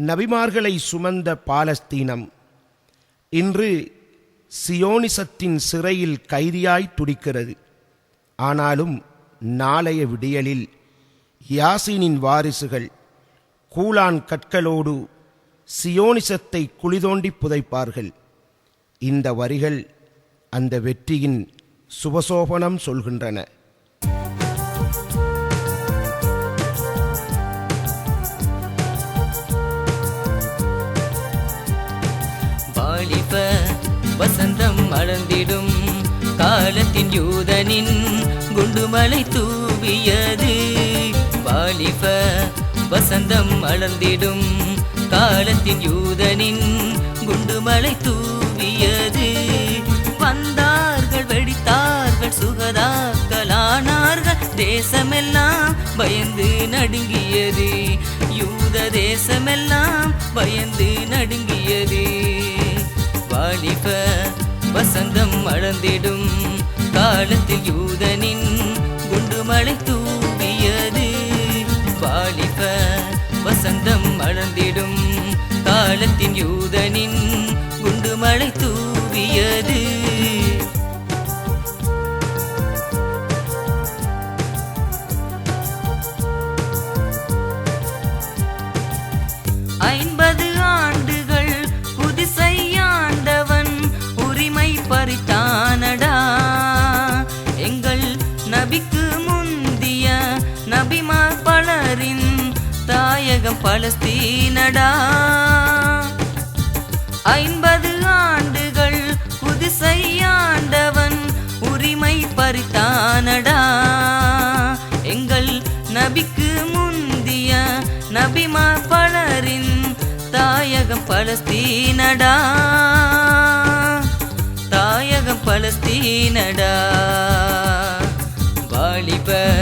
நபிமார்களை சுமந்த பாலஸ்தீனம் இன்று சியோனிசத்தின் சிறையில் கைதியாய் துடிக்கிறது. ஆனாலும் நாளைய விடியலில் யாசீனின் வாரிசுகள் கூலான் கற்களோடு சியோனிசத்தை குளிதோண்டி புதைப்பார்கள். இந்த வரிகள் அந்த வெற்றியின் சுபசோபனம் சொல்கின்றன. வசந்தம் காலத்தின் யூதனின் குண்டுமலை தூவியது. வாலிப வசந்தம் மலர்ந்திடும். காலத்தின் யூதனின் குண்டுமலை தூவியது. வந்தார்கள் வெடித்தார்கள் சுகதாக்கலானார்கள் தேசமெல்லாம் பயந்து நடுங்கியது. யூத தேசமெல்லாம் பயந்து நடுங்கியது. வாலிப வசந்தம் மலர்ந்திடும். காலத்தில் யூதனின் குண்டு மழை தூவியது. வாலிப வசந்தம் மலர்ந்திடும். காலத்தின் யூதனின் குண்டு மழை தூவியது. பலஸ்தீனடா. ஐம்பது ஆண்டுகள் புதுசையாண்டவன் உரிமை பறித்தானடா. எங்கள் நபிக்கு முந்திய நபிமா பலரின் தாயகம் பலஸ்தீனடா. தாயகம் பலஸ்தீனடா. வாலிப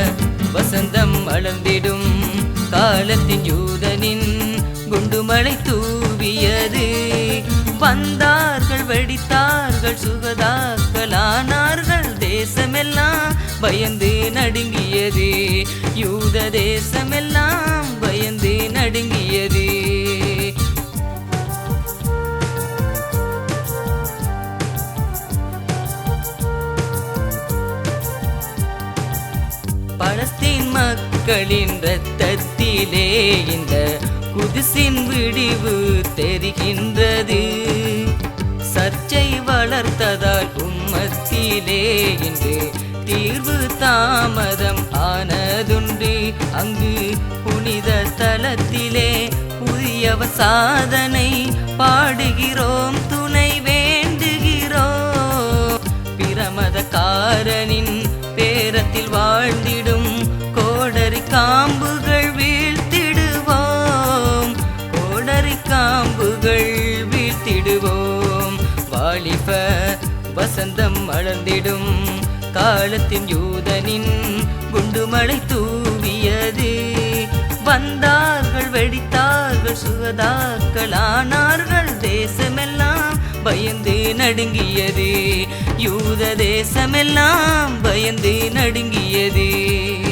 வசந்தம் வளர்ந்திடும் காலத்தின் யூதனின் குண்டுமலை தூவியது. வந்தார்கள் வெடித்தார்கள் சுகதாக்கலானார்கள் தேசமெல்லாம் பயந்து நடுங்கியது. யூத தேசமெல்லாம் பயந்து மக்களின் ரத்தத்திலே இந்த குதிசின் விடிவு தெரிகின்றது. சர்ச்சை வளர்த்ததால் உம்மத்திலே இன்று தீர்வு தாமதம் ஆனதுண்டு. அங்கு புனித தலத்திலே புதியவ சாதனை பாடுகிறோம். வசந்தம் மலர்ந்திடும் காலத்தின் யூதனின் குண்டுமலை தூவியது. வந்தார்கள் வெடித்தார்கள் சுகதாக்கலானார்கள் தேசமெல்லாம் பயந்து நடுங்கியது. யூத தேசமெல்லாம் பயந்து நடுங்கியது.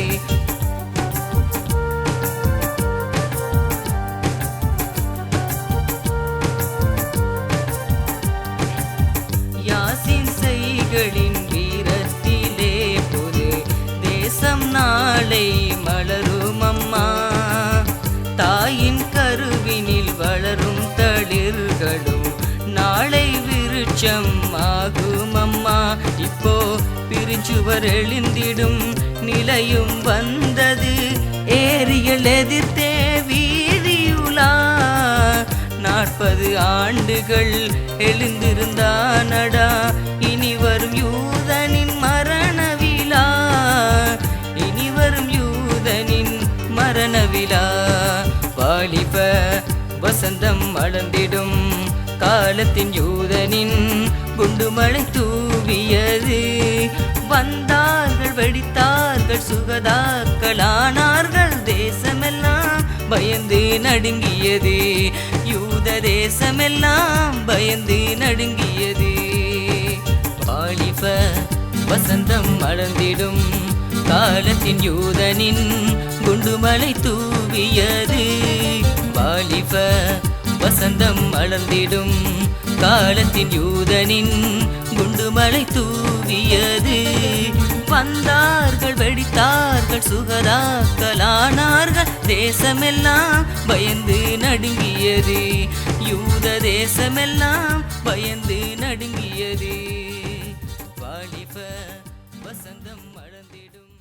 விருட்சம் ஆகும் அம்மா இப்போ பிரிஞ்சுவர் எழுந்திடும் நிலையும் வந்தது. ஏரியல் எதிர்த்தே வீதியுலா. நாற்பது ஆண்டுகள் எழுந்திருந்தானடா. இனி வரும் யூதனின் மரண விழா இனி வரும் யூதனின் மரண விழா வாலிப வசந்தம் மலர்ந்திடும். காலத்தின் யூதனின் குண்டுமலை தூவியது. வந்தார்கள் வெடித்தார்கள் சுகதாக்களானார்கள். தேசமெல்லாம் பயந்து நடுங்கியது. யூத தேசமெல்லாம் பயந்து நடுங்கியது. வாலிப வசந்தம் மலர்ந்திடும் காலத்தின் யூதனின் குண்டுமலை தூவியது. வாலிப வசந்தம் மலர்ந்திடும். காலத்தின் யூதனின் குண்டுமலை தூவியது. வந்தார்கள் வெடித்தார்கள் சுகதாக்கலானார்கள் தேசமெல்லாம் பயந்து நடுங்கியது. யூத தேசமெல்லாம் பயந்து நடுங்கியது. வாலிப வசந்தம் மழந்திடும்